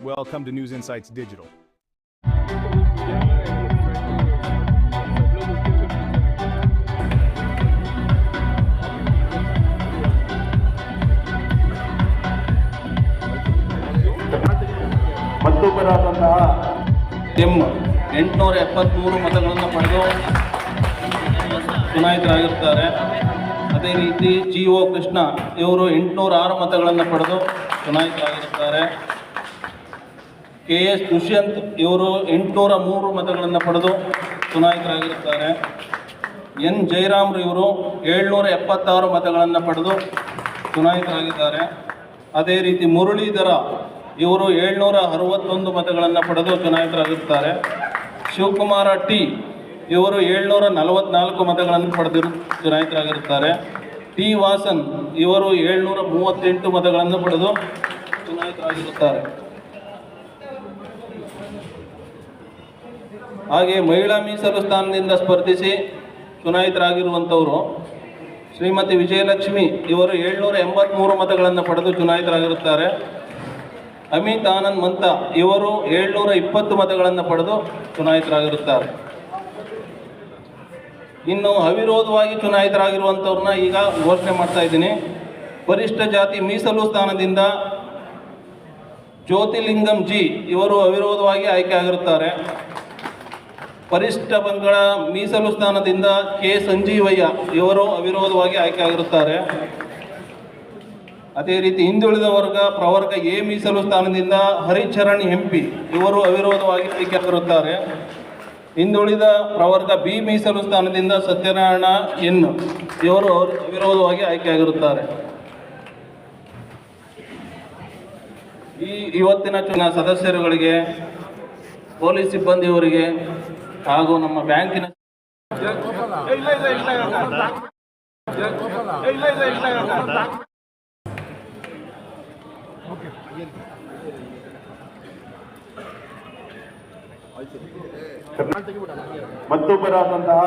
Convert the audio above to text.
Welcome to News Insights Digital. ಮತ್ತೊಬ್ಬರಾದಂತಹ ಎಂ ಎಂಟುನೂರ ಎಪ್ಪತ್ತ್ಮೂರು ಮತಗಳನ್ನು ಪಡೆದು ಚುನಾಯಿತರಾಗಿರ್ತಾರೆ ಅದೇ ರೀತಿ ಜಿ ಓ ಕೃಷ್ಣ ಇವರು ಎಂಟುನೂರ ಆರು ಮತಗಳನ್ನು ಪಡೆದು ಚುನಾಯಿತರಾಗಿರುತ್ತಾರೆ ಕೆ ಎಸ್ ದುಷ್ಯಂತ್ ಇವರು ಎಂಟುನೂರ ಮೂರು ಮತಗಳನ್ನು ಪಡೆದು ಚುನಾಯಿತರಾಗಿರುತ್ತಾರೆ. ಎನ್ ಜಯರಾಮ್ರು ಇವರು ಏಳ್ನೂರ ಎಪ್ಪತ್ತಾರು ಮತಗಳನ್ನು ಪಡೆದು ಚುನಾಯಿತರಾಗಿದ್ದಾರೆ. ಅದೇ ರೀತಿ ಮುರಳೀಧರ ಇವರು ಏಳ್ನೂರ ಅರವತ್ತೊಂದು ಮತಗಳನ್ನು ಪಡೆದು ಚುನಾಯಿತರಾಗಿರ್ತಾರೆ ಶಿವಕುಮಾರ ಟಿ ಇವರು ಏಳ್ನೂರ ನಲವತ್ನಾಲ್ಕು ಮತಗಳನ್ನು ಪಡೆದಿರು ಚುನಾಯಿತರಾಗಿರುತ್ತಾರೆ. ಟಿ ವಾಸನ್ ಇವರು ಏಳ್ನೂರ ಮೂವತ್ತೆಂಟು ಮತಗಳನ್ನು ಪಡೆದು ಚುನಾಯಿತರಾಗಿರುತ್ತಾರೆ. ಹಾಗೆ ಮಹಿಳಾ ಮೀಸಲು ಸ್ಥಾನದಿಂದ ಸ್ಪರ್ಧಿಸಿ ಚುನಾಯಿತರಾಗಿರುವಂಥವರು, ಶ್ರೀಮತಿ ವಿಜಯಲಕ್ಷ್ಮಿ ಇವರು ಏಳ್ನೂರ ಎಂಬತ್ತ್ಮೂರು ಮತಗಳನ್ನು ಪಡೆದು ಚುನಾಯಿತರಾಗಿರುತ್ತಾರೆ. ಅಮಿತ್ ಆನಂದ್ ಮಂತ ಇವರು ಏಳ್ನೂರ ಇಪ್ಪತ್ತು ಮತಗಳನ್ನು ಪಡೆದು ಚುನಾಯಿತರಾಗಿರುತ್ತಾರೆ. ಇನ್ನು ಅವಿರೋಧವಾಗಿ ಚುನಾಯಿತರಾಗಿರುವಂಥವ್ರನ್ನ ಈಗ ಘೋಷಣೆ ಮಾಡ್ತಾ ಇದ್ದೀನಿ. ಪರಿಷ್ಠ ಜಾತಿ ಮೀಸಲು ಸ್ಥಾನದಿಂದ ಜ್ಯೋತಿಲಿಂಗಂ ಜಿ ಇವರು ಅವಿರೋಧವಾಗಿ ಆಯ್ಕೆ ಆಗಿರುತ್ತಾರೆ. ಪರಿಷ್ಠ ಬಂಗಾಳ ಮೀಸಲು ಸ್ಥಾನದಿಂದ ಕೆ. ಸಂಜೀವಯ್ಯ ಇವರು ಅವಿರೋಧವಾಗಿ ಆಯ್ಕೆ ಆಗಿರುತ್ತಾರೆ ಅದೇ ರೀತಿ ಹಿಂದುಳಿದ ವರ್ಗ ಪ್ರವರ್ಗ ಎ ಮೀಸಲು ಸ್ಥಾನದಿಂದ ಹರಿಚರಣ್ ಎಂಪಿ ಇವರು ಅವಿರೋಧವಾಗಿ ಆಯ್ಕೆ ಆಗಿರುತ್ತಾರೆ ಹಿಂದುಳಿದ ಪ್ರವರ್ಗ ಬಿ ಮೀಸಲು ಸ್ಥಾನದಿಂದ ಸತ್ಯನಾರಾಯಣ ಎನ್ ಇವರು ಅವ್ರ- ಅವಿರೋಧವಾಗಿ ಆಯ್ಕೆಯಾಗಿರುತ್ತಾರೆ. ಈ ಇವತ್ತಿನ ಚುನಾ ಸದಸ್ಯರುಗಳಿಗೆ, ಪೊಲೀಸ್ ಸಿಬ್ಬಂದಿಯವರಿಗೆ ಹಾಗೂ ನಮ್ಮ ಬ್ಯಾಂಕಿನ ಮತ್ತೊಬ್ಬರಾದಂತಹ